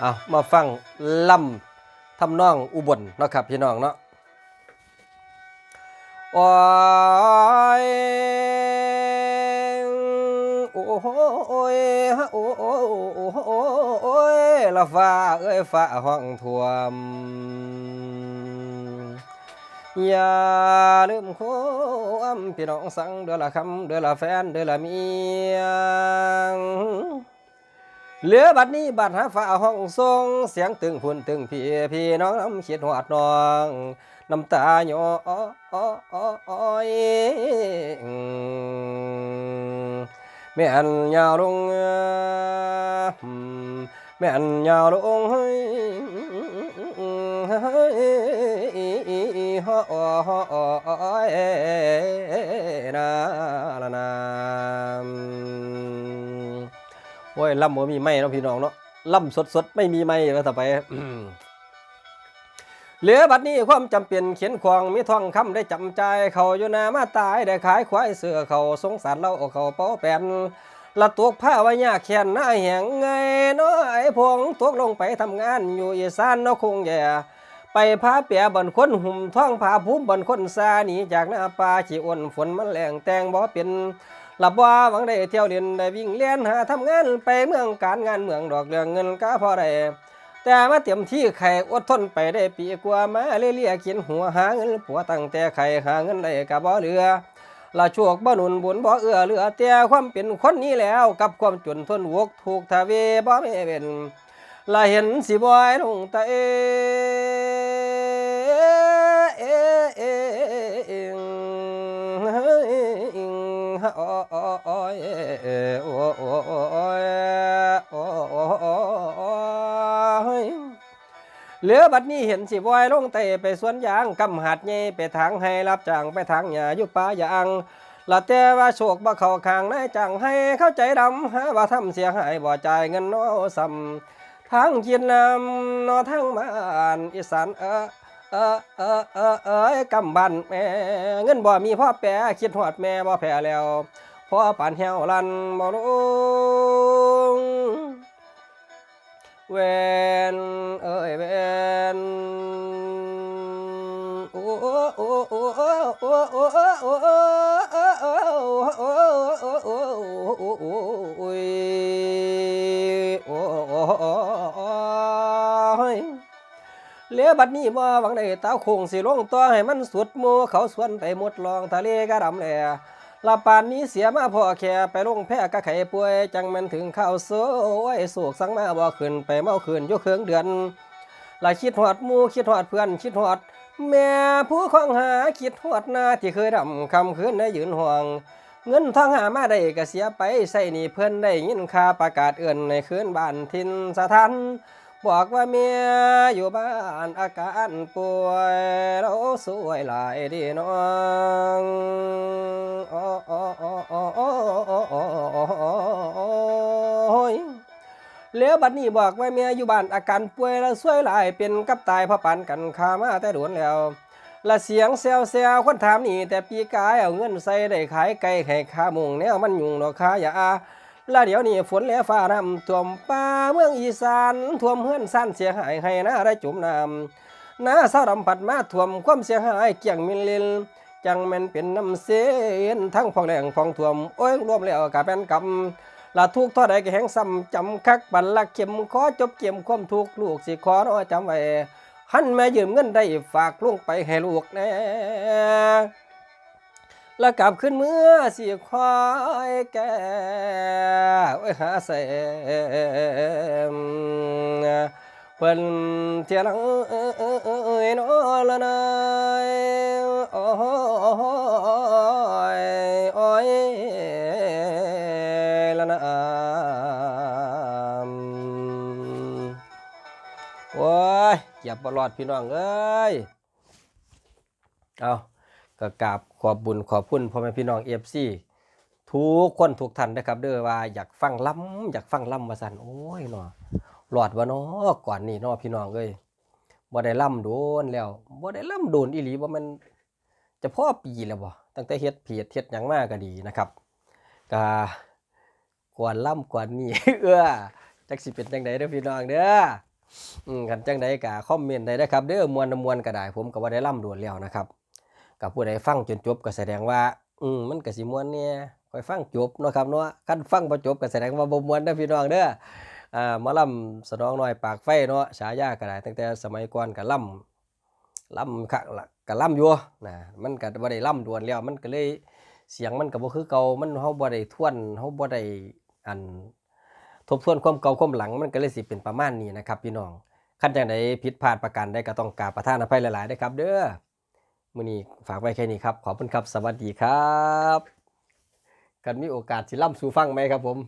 เอามาฟังล่ำทำนองอุบลเนาะครับพี่น้องเนาะโอ้ยโอ้ยโอ้ยโอ้ยละฟ้าเอ้ยฟ้าห้องท่วมอย่าลืมความพี่น้องสั่งเดือละคำเดือละแฟนเดือละเมียง เหลือบัดนี้บัดหาฝ่าห้องทรงเสียงตึงพุ่นตึงพี่พี่น้องน้ำคิดหอดน้องน้ำตาหยออ้อยแม่นยาวลงแม่นยาวลงเฮ้ยเฮ้ยฮ้อยนาละนา โอ้ยล่ำบ่มีไม้เนาะพี่น้องเนาะล่ำสดๆไม่มีไม้แล้วต่อไปเหลือบัดนี้ความจำเป็นเขียนควงมีท่องคำได้จำใจเขาอยู่นามาตายได้ขายควายเสือเขาสงสารเราเอาเขาเป้าแปนละตวกผ้าไว้ยากแขนหน้าแหงไงเนาะไอ้พวงตวกลงไปทำงานอยู่อีสานเนาะคงแย่ไปพาเปียบันคนหุ่มท่องผาภูมิบันคนซาหนีจากหน้าป่าขี้อ้วนฝนมันแรงแตงบ่เป็น หลับว่าหวังได้เที่ยวเรียนได้วิ่งเรียนหาทำงานไปเมืองการงานเมืองดอกเรืองเงินก็พอได้แต่มาเตรียมที่ไข่อดทนไปได้ปีกว่ามาเลี่ยๆกินหัวหาเงินผัวตั้งแต่ไข่หาเงินได้กับบ่เหลือละโชคบ่หนุนบุญบ่เอื้อเหลือแต่ความเป็นคนนี้แล้วกับความจนทนวกถูกทาเวบ่แม่เป็นละเห็นสิบอยลงตาเอ อ้โอ้โอ้โอ้โอ้โอ้โอ้โอ้เหลือบัดนี้เห็นสิบอยลงเตะไปสวนยางกำหัดใหญ่ไปทางให้รับจ้างไปทางหญ้าอยู่ป่ายางละแต่ว่าโชคบ่เข้าข้างนายจ้างให้เข้าใจดำหาว่าทำเสียหายบ่จ่ายเงินนอซ้ำทางกินนำนอทางบ้านอีสานเออเออเออเออเอยกำบันแม่เงินบ่มีพ่อแปรคิดหอดแม่บ่แพ้แล้ว อปานเหี่ยวลันบ่ลงเวนเอ้ยเวนโอ้โอ้โอ้โอ้โอ้โอ้โอ้โอ้โอ้โอ้โอ้โอ้โอ้โอ้โอ้ยโอ้โอ้เหลือบัดนี้บ่หวังได้ตาโคงสิลงตัวให้มันสุดหมู่เขาสวนไปหมดลองทะเลกระดำแหล่ ละปานนี้เสียมาพ่อแค่ไปลงแพ้กะไข่ป่วย จังมันถึงข้าวโซ่ไว้โศกสังมาบ่ขึ้นไปเมาขึ้นยู่เครื่องเดือนละคิดฮอดมูคิดฮอดเพื่อนคิดฮอด แม่ผู้ของหาคิดฮอดหน้าที่เคยดำคำคืนได้ยืนห่วง เงินทองหามาได้ก็เสียไปใส่หนี่เพิ่อนได้ยินค่าประกาศเอื่นในคืนบ้านทินสถานบอกว่าเมียอยู่บ้านอาการป่วยเราสวยหลายดีน้อง เหลือบัดนี้บอกว่าเมียอยู่บ้านอาการป่วยแล้วสวยหลายเป็นกับตายพระปันกันขามาแต่โดนแล้วละเสียงแซวแซวคนถามนี่ แต่ปีกายเอาเงินใส่ได้ขายไก่ให้ขามุงแนวมันยุ่งดอกขายาและเดี๋ยวนี้ฝนและฟ้าน้ำท่วมป่าเมืองอีสานท่วมเฮือนสั้นเสียหายให้นาได้จุ่มน้ำนาเศร้าดำผัดมาท่วมความเสียหายเกี่ยงมิลลินจังแม่นเป็นน้ำเสียนทั้งพองแดงพองท่วมโอ้ยรวมแล้วกะเป็นกรรม ละทุกข์ท่าใดก็แห้งซ้ำจำคักบันละเข็มขอจบเกี่ยมความทุกข์ลูกสิขอน้อจำไว้หันแม่ยืมเงินได้ฝากลุงไปให้ลูกแน่แล้วกลับขึ้นเมื่อสิควายแก่ไว้หาแสมเพิ่นเที่ยลังเอ้ยนอละนายโอ้ อย่าบรอดพี่น้องเอ้ยเอาก็กราบขอบบุญขอบคุณพ่อแม่พี่น้องเอฟซีทุกคนทุกท่านนะครับ เด้อว่าอยากฟังล่ำอยากฟังล่ำมาสั่นโอ้ยเนาะหลอดวะเนาะก่อนนี่เนาะพี่น้องเอ้ยบ่ได้ล่ำโดนแล้วบ่ได้ล่ำโดนอีหลีบ่แมันจะพ่อปีแล้วบ่ตั้งแต่เฮ็ดเพจเฮ็ดหยังมากก็ดีนะครับก็ก่อนล่ำก่อนนี่เอื้อจักสิเป็นจังไดเด้อพี่น้องเด้อ กันจังไดก็คอมเมนต์ได้นะครับเด้อมวนน้ำมวนก็ได้ผมก็บ่าได้ล่ำดวนแล้วนะครับกับผู้ใดฟังจนจบก็แสดงว่า อืมมันก็สิมวนเนี่ยค่อยฟังจบนะครับเนาะคันฟังบ่จบก็แสดงว่าบ่มวนเด้อพี่น้องเด้ออ่ามาล่ำสนองน้อยปากไฟเนาะฉายาก็ได้ตั้งแต่สมัยก่อนก็ล่ำล่ำคักละก็ล่ำอยู่นะมันก็บ่ได้ล่ำดวนแล้วมันก็เลยเสียงมันก็บ่คือเก่ามันเฮาบ่ได้ทวนเฮาบ่ได้อัน ทบทวนความเก่าความหลังมันก็เลยสิเป็นประมาณนี้นะครับ พี่น้องขั้นจังใดผิดพลาดประการใดก็ต้องกราบประทานอภัยหลายๆนะครับ เด้อมื้อนี้ฝากไว้แค่นี้ครับ ขอบคุณครับ สวัสดีครับกันมีโอกาสสิล่ำสู่ฟังไหมครับผม